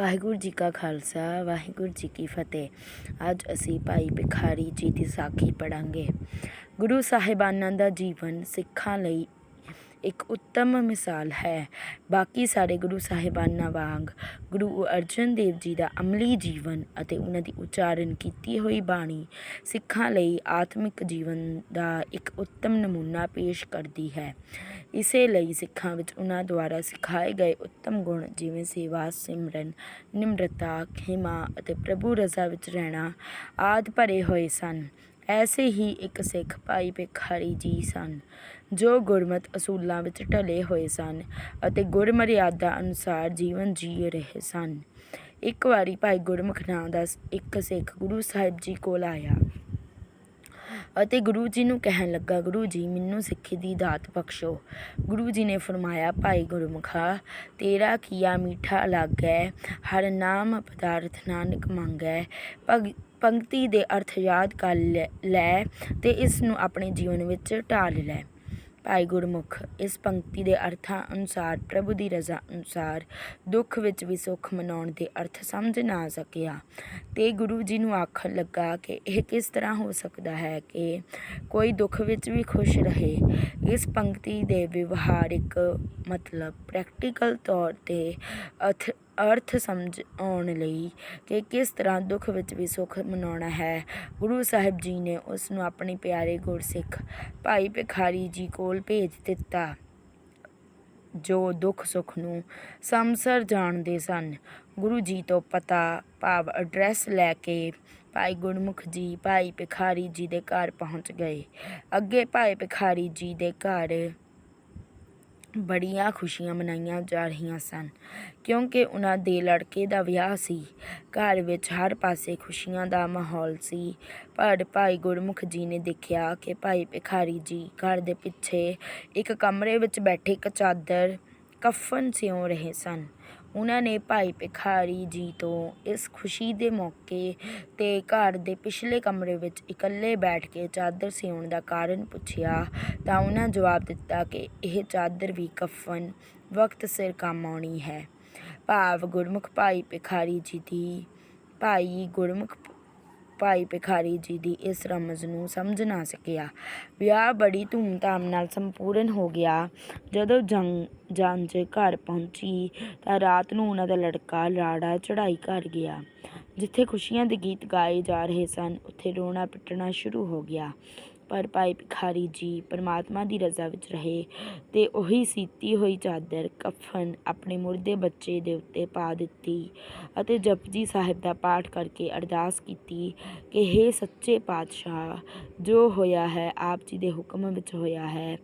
ਵਾਹਿਗੁਰੂ ਜੀ ਕਾ ਖਾਲਸਾ, ਵਾਹਿਗੁਰੂ ਜੀ ਕੀ ਫਤਿਹ। ਅੱਜ ਅਸੀਂ ਭਾਈ ਭਿਖਾਰੀ ਜੀ ਦੀ ਸਾਖੀ ਪੜਾਂਗੇ ਗੁਰੂ ਸਾਹਿਬਾਨਾਂ ਦਾ ਜੀਵਨ ਸਿੱਖਾਂ ਲਈ ਇੱਕ ਉੱਤਮ ਮਿਸਾਲ ਹੈ। ਬਾਕੀ ਸਾਰੇ ਗੁਰੂ ਸਾਹਿਬਾਨਾਂ ਵਾਂਗ ਗੁਰੂ ਅਰਜਨ ਦੇਵ ਜੀ ਦਾ ਅਮਲੀ ਜੀਵਨ ਅਤੇ ਉਹਨਾਂ ਦੀ ਉਚਾਰਨ ਕੀਤੀ ਹੋਈ ਬਾਣੀ ਸਿੱਖਾਂ ਲਈ ਆਤਮਿਕ ਜੀਵਨ ਦਾ ਇੱਕ ਉੱਤਮ ਨਮੂਨਾ ਪੇਸ਼ ਕਰਦੀ ਹੈ। ਇਸੇ ਲਈ ਸਿੱਖਾਂ ਵਿੱਚ ਉਹਨਾਂ ਦੁਆਰਾ ਸਿਖਾਏ ਗਏ ਉੱਤਮ ਗੁਣ ਜਿਵੇਂ ਸੇਵਾ, ਸਿਮਰਨ, ਨਿਮਰਤਾ, ਖਿਮਾ ਅਤੇ ਪ੍ਰਭੂ ਰਜ਼ਾ ਵਿੱਚ ਰਹਿਣਾ ਆਦ ਭਰੇ ਹੋਏ ਸਨ। ਐਸੇ ਹੀ ਇੱਕ ਸਿੱਖ ਭਾਈ ਭਿਖਾਰੀ ਜੀ ਸਨ, ਜੋ ਗੁਰਮਤ ਅਸੂਲਾਂ ਵਿੱਚ ਢਲੇ ਹੋਏ ਸਨ ਅਤੇ ਗੁਰਮਰਿਆਦਾ ਅਨੁਸਾਰ ਜੀਵਨ ਜੀ ਰਹੇ ਸਨ। ਇੱਕ ਵਾਰੀ ਭਾਈ ਗੁਰਮੁਖ ਨਾਂ ਦਾ ਇੱਕ ਸਿੱਖ ਗੁਰੂ ਸਾਹਿਬ ਜੀ ਕੋਲ ਆਇਆ ਅਤੇ ਗੁਰੂ ਜੀ ਨੂੰ ਕਹਿਣ ਲੱਗਾ, ਗੁਰੂ ਜੀ, ਮੈਨੂੰ ਸਿੱਖੀ ਦੀ ਦਾਤ ਬਖਸ਼ੋ। ਗੁਰੂ ਜੀ ਨੇ ਫਰਮਾਇਆ, ਭਾਈ ਗੁਰਮੁਖਾ, ਤੇਰਾ ਕੀਆ ਮੀਠਾ ਅਲੱਗ ਹੈ, ਹਰ ਨਾਮ ਪਦਾਰਥ ਨਾਨਕ ਮੰਗੈ ਭਗ ਪੰਕਤੀ ਦੇ ਅਰਥ ਯਾਦ ਕਰ ਲੈ- ਲੈ ਤੇ ਇਸ ਨੂੰ ਆਪਣੇ ਜੀਵਨ ਵਿੱਚ ਢਾਲ ਲੈ। ਭਾਈ ਗੁਰਮੁਖ, ਇਸ ਪੰਕਤੀ ਦੇ ਅਰਥਾਂ ਅਨੁਸਾਰ, ਪ੍ਰਭੂ ਦੀ ਰਜ਼ਾ ਅਨੁਸਾਰ ਦੁੱਖ ਵਿੱਚ ਵੀ ਸੁੱਖ ਮਨਾਉਣ ਦੇ ਅਰਥ ਸਮਝ ਨਾ ਸਕਿਆ। ਤੇ ਗੁਰੂ ਜੀ ਨੂੰ ਆਖਣ ਲੱਗਾ ਕਿ ਇਹ ਕਿਸ ਤਰ੍ਹਾਂ ਹੋ ਸਕਦਾ ਹੈ ਕਿ ਕੋਈ ਦੁੱਖ ਵਿੱਚ ਵੀ ਖੁਸ਼ ਰਹੇ? ਇਸ ਪੰਕਤੀ ਦੇ ਵਿਵਹਾਰਿਕ ਮਤਲਬ ਪ੍ਰੈਕਟੀਕਲ ਤੌਰ ਤੇ ਅਰਥ ਅਰਥ ਸਮਝ ਆਉਣ ਲਈ ਕਿ ਕਿਸ ਤਰ੍ਹਾਂ ਦੁੱਖ ਵਿੱਚ ਵੀ ਸੁੱਖ ਮਨਾਉਣਾ ਹੈ। ਗੁਰੂ ਸਾਹਿਬ ਜੀ ਨੇ ਉਸ ਨੂੰ ਆਪਣੇ ਪਿਆਰੇ ਗੁਰਸਿੱਖ ਭਾਈ ਭਿਖਾਰੀ ਜੀ ਕੋਲ ਭੇਜ ਦਿੱਤਾ, ਜੋ ਦੁੱਖ ਸੁੱਖ ਨੂੰ ਸਮਸਰ ਜਾਣਦੇ ਸਨ। ਗੁਰੂ ਜੀ ਤੋਂ ਪਤਾ ਭਾਵ ਐਡਰੈਸ ਲੈ ਕੇ ਭਾਈ ਗੁਰਮੁਖ ਜੀ, ਭਾਈ ਭਿਖਾਰੀ ਜੀ ਦੇ ਘਰ ਪਹੁੰਚ ਗਏ। ਅੱਗੇ ਭਾਈ ਭਿਖਾਰੀ ਜੀ ਦੇ ਘਰ ਬੜੀਆਂ ਖੁਸ਼ੀਆਂ ਮਨਾਈਆਂ ਜਾ ਰਹੀਆਂ ਸਨ, ਕਿਉਂਕਿ ਉਹਨਾਂ ਦੇ ਲੜਕੇ ਦਾ ਵਿਆਹ ਸੀ। ਘਰ ਵਿੱਚ ਹਰ ਪਾਸੇ ਖੁਸ਼ੀਆਂ ਦਾ ਮਾਹੌਲ ਸੀ। ਪਰ ਭਾਈ ਗੁਰਮੁਖ ਜੀ ਨੇ ਦੇਖਿਆ ਕਿ ਭਾਈ ਭਿਖਾਰੀ ਜੀ ਘਰ ਦੇ ਪਿੱਛੇ ਇੱਕ ਕਮਰੇ ਵਿੱਚ ਬੈਠੇ ਇੱਕ ਚਾਦਰ ਕਫਨ ਸਿਉਂ ਰਹੇ ਸਨ। ਉਹਨਾਂ ਨੇ ਭਾਈ ਭਿਖਾਰੀ ਜੀ ਤੋਂ ਇਸ ਖੁਸ਼ੀ ਦੇ ਮੌਕੇ ਤੇ ਘਰ ਦੇ ਪਿਛਲੇ ਕਮਰੇ ਵਿੱਚ ਇਕੱਲੇ ਬੈਠ ਕੇ ਚਾਦਰ ਸਿਉਣ ਦਾ ਕਾਰਨ ਪੁੱਛਿਆ ਤਾਂ ਉਹਨਾਂ ਜਵਾਬ ਦਿੱਤਾ ਕਿ ਇਹ ਚਾਦਰ ਵੀ ਕਫਨ, ਵਕਤ ਸਿਰ ਕੰਮ ਆਉਣੀ ਹੈ। ਭਾਵ ਗੁਰਮੁਖ ਭਾਈ ਭਿਖਾਰੀ ਜੀ ਦੀ ਭਾਈ ਗੁਰਮੁਖ ਭਾਈ ਭਿਖਾਰੀ ਜੀ ਦੀ ਇਸ ਰਮਜ਼ ਨੂੰ ਸਮਝ ਨਾ ਸਕਿਆ। ਵਿਆਹ ਬੜੀ ਧੂਮਧਾਮ ਨਾਲ ਸੰਪੂਰਨ ਹੋ ਗਿਆ। ਜਦੋਂ ਜੰਗ, ਜੰਜ ਘਰ ਪਹੁੰਚੀ ਤਾਂ ਰਾਤ ਨੂੰ ਉਹਨਾਂ ਦਾ ਲੜਕਾ ਲਾੜਾ ਚੜਾਈ ਕਰ ਗਿਆ, ਜਿੱਥੇ ਖੁਸ਼ੀਆਂ ਦੇ ਗੀਤ ਗਾਏ ਜਾ ਰਹੇ ਸਨ। ਉੱਥੇ ਰੋਣਾ ਪਿੱਟਣਾ ਸ਼ੁਰੂ ਹੋ ਗਿਆ। ਪਰ ਭਾਈ ਭਿਖਾਰੀ ਜੀ ਪਰਮਾਤਮਾ ਦੀ ਰਜ਼ਾ ਵਿੱਚ ਰਹੇ ਤੇ ਉਹੀ ਸੀਤੀ ਹੋਈ ਚਾਦਰ ਕਫਨ ਆਪਣੇ ਮੁਰਦੇ ਬੱਚੇ ਦੇ ਉੱਤੇ ਪਾ ਦਿੱਤੀ ਅਤੇ ਜਪਜੀ ਸਾਹਿਬ ਦਾ ਪਾਠ ਕਰਕੇ ਅਰਦਾਸ ਕੀਤੀ ਕਿ हे ਸੱਚੇ ਪਾਤਸ਼ਾਹ, ਜੋ ਹੋਇਆ ਹੈ ਆਪ ਜੀ ਦੇ ਹੁਕਮ ਵਿੱਚ ਹੋਇਆ ਹੈ।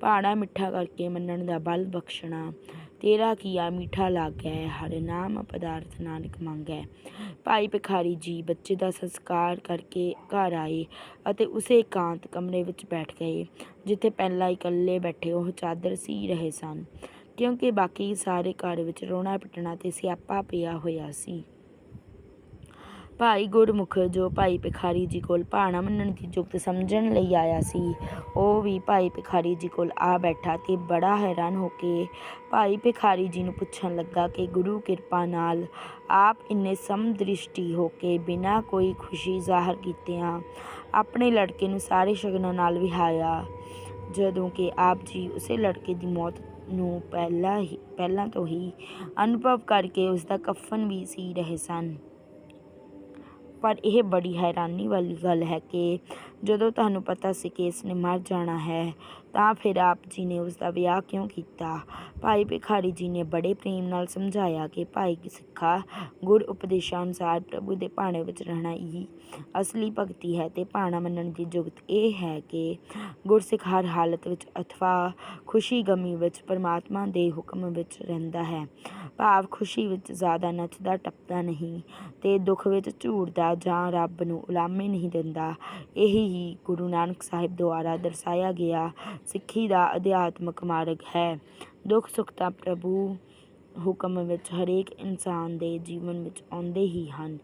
ਭਾਣਾ ਮਿੱਠਾ ਕਰਕੇ ਮੰਨਣ ਦਾ ਬਲ ਬਖਸ਼ਣਾ। ਤੇਰਾ ਕੀਆ ਮੀਠਾ ਲੱਗੈ, ਹਰ ਨਾਮ ਪਦਾਰਥ ਨਾਨਕ ਮੰਗੈ। ਭਾਈ ਭਿਖਾਰੀ ਜੀ, ਬੱਚੇ ਦਾ ਸੰਸਕਾਰ ਕਰਕੇ ਘਰ ਆਏ ਅਤੇ ਉਸੇ ਇਕਾਂਤ ਕਮਰੇ ਵਿੱਚ ਬੈਠ ਗਏ, ਜਿੱਥੇ ਪਹਿਲਾਂ ਇਕੱਲੇ ਬੈਠੇ ਉਹ ਚਾਦਰ ਸੀ ਰਹੇ ਸਨ, ਕਿਉਂਕਿ ਬਾਕੀ ਸਾਰੇ ਘਰ ਵਿੱਚ ਰੋਣਾ ਪਿੱਟਣਾ ਤੇ ਸਿਆਪਾ ਪਿਆ ਹੋਇਆ ਸੀ। ਭਾਈ ਗੁਰਮੁਖ, ਜੋ ਭਾਈ ਭਿਖਾਰੀ ਜੀ ਕੋਲ ਭਾਣਾ ਮੰਨਣ ਦੀ ਜੁਗਤ ਸਮਝਣ ਲਈ ਆਇਆ ਸੀ, ਉਹ ਵੀ ਭਾਈ ਭਿਖਾਰੀ ਜੀ ਕੋਲ ਆ ਬੈਠਾ ਤੇ ਬੜਾ ਹੈਰਾਨ ਹੋ ਕੇ ਭਾਈ ਭਿਖਾਰੀ ਜੀ ਨੂੰ ਪੁੱਛਣ ਲੱਗਾ ਕਿ ਗੁਰੂ ਕਿਰਪਾ ਨਾਲ ਆਪ ਇੰਨੇ ਸਮਦ੍ਰਿਸ਼ਟੀ ਹੋ ਕੇ ਬਿਨਾਂ ਕੋਈ ਖੁਸ਼ੀ ਜ਼ਾਹਰ ਕੀਤਿਆਂ ਆਪਣੇ ਲੜਕੇ ਨੂੰ ਸਾਰੇ ਸ਼ਗਨਾਂ ਨਾਲ ਵਿਹਾਇਆ। ਜਦੋਂ ਕਿ ਆਪ ਜੀ ਉਸੇ ਲੜਕੇ ਦੀ ਮੌਤ ਨੂੰ ਪਹਿਲਾਂ ਹੀ, ਪਹਿਲਾਂ ਤੋਂ ਹੀ ਅਨੁਭਵ ਕਰਕੇ ਉਸ ਦਾ ਕਫਨ ਵੀ ਸੀ ਰਹੇ ਸਨ। ਪਰ ਇਹ ਬੜੀ ਹੈਰਾਨੀ ਵਾਲੀ ਗੱਲ ਹੈ ਕਿ ਜਦੋਂ ਤੁਹਾਨੂੰ ਪਤਾ ਸੀ ਕਿ ਇਸ ਨੇ ਮਰ ਜਾਣਾ ਹੈ ਤਾਂ ਫਿਰ ਆਪ ਜੀ ਨੇ ਉਸ ਦਾ ਵਿਆਹ ਕਿਉਂ ਕੀਤਾ? ਭਾਈ ਭਿਖਾਰੀ ਜੀ ਨੇ ਬੜੇ ਪ੍ਰੇਮ ਨਾਲ ਸਮਝਾਇਆ ਕਿ ਭਾਈ ਸਿੱਖਾ ਗੁਰ ਉਪਦੇਸ਼ਾਂ ਅਨੁਸਾਰ ਪ੍ਰਭੂ ਦੇ ਭਾਣੇ ਵਿੱਚ ਰਹਿਣਾ ਹੀ ਅਸਲੀ ਭਗਤੀ ਹੈ ਤੇ ਭਾਣਾ ਮੰਨਣ ਦੀ ਜੁਗਤ ਇਹ ਹੈ ਕਿ ਗੁਰਸਿੱਖ ਹਰ ਹਾਲਤ ਵਿੱਚ ਅਥਵਾ ਖੁਸ਼ੀ ਗਮੀ ਵਿੱਚ ਪਰਮਾਤਮਾ ਦੇ ਹੁਕਮ ਵਿੱਚ ਰਹਿੰਦਾ ਹੈ। ਭਾਵ ਖੁਸ਼ੀ ਵਿੱਚ ਜ਼ਿਆਦਾ ਨੱਚਦਾ, ਟੱਪਦਾ ਨਹੀਂ ਤੇ ਦੁੱਖ ਵਿੱਚ ਝੂਰਦਾ ਜਾਂ ਰੱਬ ਨੂੰ ਉਲਾਮੇ ਨਹੀਂ ਦਿੰਦਾ। ਇਹੀ ਹੀ ਗੁਰੂ ਨਾਨਕ ਸਾਹਿਬ ਦੁਆਰਾ ਦਰਸਾਇਆ ਗਿਆ ਸਿੱਖੀ ਦਾ ਅਧਿਆਤਮਕ ਮਾਰਗ ਹੈ। ਦੁੱਖ ਸੁੱਖ ਤਾਂ ਪ੍ਰਭੂ ਹੁਕਮ ਵਿੱਚ ਹਰੇਕ ਇਨਸਾਨ ਦੇ ਜੀਵਨ ਵਿੱਚ ਆਉਂਦੇ ਹੀ ਹਨ।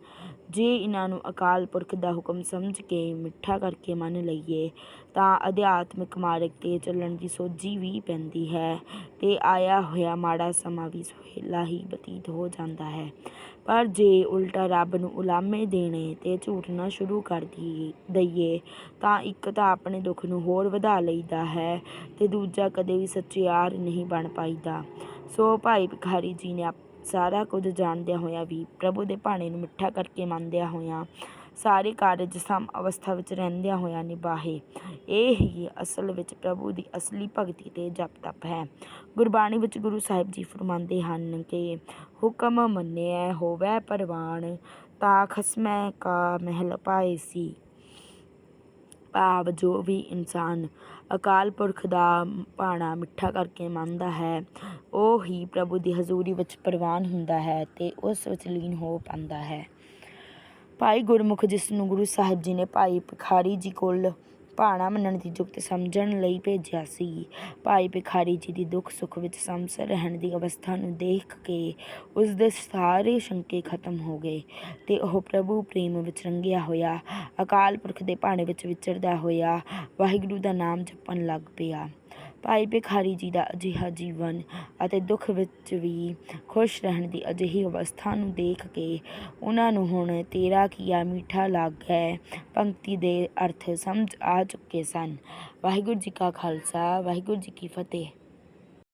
ਜੇ ਇਹਨਾਂ ਨੂੰ ਅਕਾਲ ਪੁਰਖ ਦਾ ਹੁਕਮ ਸਮਝ ਕੇ ਮਿੱਠਾ ਕਰਕੇ ਮੰਨ ਲਈਏ, ਤਾਂ ਅਧਿਆਤਮਿਕ ਮਾਰਗ 'ਤੇ ਚੱਲਣ ਦੀ ਸੋਝੀ ਵੀ ਪੈਂਦੀ ਹੈ ਤੇ ਆਇਆ ਹੋਇਆ ਮਾੜਾ ਸਮਾਂ ਵੀ ਸੁਹੇਲਾ ਹੀ ਬਤੀਤ ਹੋ ਜਾਂਦਾ ਹੈ। ਪਰ ਜੇ ਉਲਟਾ ਰੱਬ ਨੂੰ ਉਲਾਮੇ ਦੇਣੇ ਤੇ ਝੂਠਣਾ ਸ਼ੁਰੂ ਕਰ ਦੀ, ਦਈਏ, ਤਾਂ ਇੱਕ ਤਾਂ ਆਪਣੇ ਦੁੱਖ ਨੂੰ ਹੋਰ ਵਧਾ ਲਈਦਾ ਹੈ ਤੇ ਦੂਜਾ ਕਦੇ ਵੀ ਸੱਚਿਆਰ ਨਹੀਂ ਬਣ ਪਾਈਦਾ। ਸੋ ਭਾਈ ਭਿਖਾਰੀ ਜੀ ਨੇ ਆਪ- ਸਾਰਾ ਕੁਝ ਜਾਣਦਿਆਂ ਹੋਇਆਂ ਵੀ ਪ੍ਰਭੂ ਦੇ ਭਾਣੇ ਨੂੰ ਮਿੱਠਾ ਕਰਕੇ ਮੰਨਦਿਆਂ ਹੋਇਆਂ ਸਾਰੇ ਕਾਰਜ ਸਮ ਅਵਸਥਾ ਵਿੱਚ ਰਹਿੰਦਿਆਂ ਹੋਇਆਂ ਨਿਭਾਹੇ। ਇਹ ਹੀ ਅਸਲ ਵਿੱਚ ਪ੍ਰਭੂ ਦੀ ਅਸਲੀ ਭਗਤੀ ਤੇ ਜਪ ਤਪ ਹੈ। ਗੁਰਬਾਣੀ ਵਿੱਚ ਗੁਰੂ ਸਾਹਿਬ ਜੀ ਫਰਮਾਉਂਦੇ ਹਨ ਕਿ ਹੁਕਮ ਮੰਨਿਆ ਹੋਵੇ ਪਰਵਾਨ, ਤਾਂ ਖਸਮੈ ਕਾ ਮਹਿਲ ਪਾਏ ਸੀ। ਭਾਵ ਜੋ ਵੀ ਇਨਸਾਨ ਅਕਾਲ ਪੁਰਖ ਦਾ ਭਾਣਾ ਮਿੱਠਾ ਕਰਕੇ ਮੰਨਦਾ ਹੈ, ਉਹ ਹੀ ਪ੍ਰਭੂ ਦੀ ਹਜ਼ੂਰੀ ਵਿੱਚ ਪ੍ਰਵਾਨ ਹੁੰਦਾ ਹੈ ਤੇ ਉਸ ਵਿੱਚ ਲੀਨ ਹੋ ਪਾਉਂਦਾ ਹੈ। ਭਾਈ ਗੁਰਮੁਖ ਜਿਸ ਨੂੰ ਗੁਰੂ ਸਾਹਿਬ ਜੀ ਨੇ ਭਾਈ ਭਿਖਾਰੀ ਜੀ ਕੋਲ ਭਾਣਾ ਮੰਨਣ ਦੀ ਜੁਗਤ ਸਮਝਣ ਲਈ ਭੇਜਿਆ ਸੀ। ਭਾਈ ਭਿਖਾਰੀ ਜੀ ਦੀ ਦੁੱਖ ਸੁੱਖ ਵਿੱਚ ਸਮਸਰ ਰਹਿਣ ਦੀ ਅਵਸਥਾ ਨੂੰ ਦੇਖ ਕੇ ਉਸ ਦੇ ਸਾਰੇ ਸ਼ੰਕੇ ਖਤਮ ਹੋ ਗਏ ਤੇ ਉਹ ਪ੍ਰਭੂ ਪ੍ਰੇਮ ਵਿੱਚ ਰੰਗਿਆ ਹੋਇਆ, ਅਕਾਲ ਪੁਰਖ ਦੇ ਭਾਣੇ ਵਿੱਚ ਵਿਚਰਦਾ ਹੋਇਆ, ਵਾਹਿਗੁਰੂ ਦਾ ਨਾਮ ਜਪਣ ਲੱਗ ਪਿਆ। ਭਾਈ ਭਿਖਾਰੀ ਜੀ ਦਾ ਅਜਿਹਾ ਜੀਵਨ ਅਤੇ ਦੁੱਖ ਵਿੱਚ ਵੀ ਖੁਸ਼ ਰਹਿਣ ਦੀ ਅਜਿਹੀ ਅਵਸਥਾ ਨੂੰ ਦੇਖ ਕੇ ਉਹਨਾਂ ਨੂੰ ਹੁਣ ਤੇਰਾ ਕੀਆ ਮਿੱਠਾ ਲੱਗੈ। ਪੰਕਤੀ ਦੇ ਅਰਥ ਸਮਝ ਆ ਚੁੱਕੇ ਸਨ। ਵਾਹਿਗੁਰੂ ਜੀ ਕਾ ਖਾਲਸਾ, ਵਾਹਿਗੁਰੂ ਜੀ ਕੀ ਫਤਿਹ।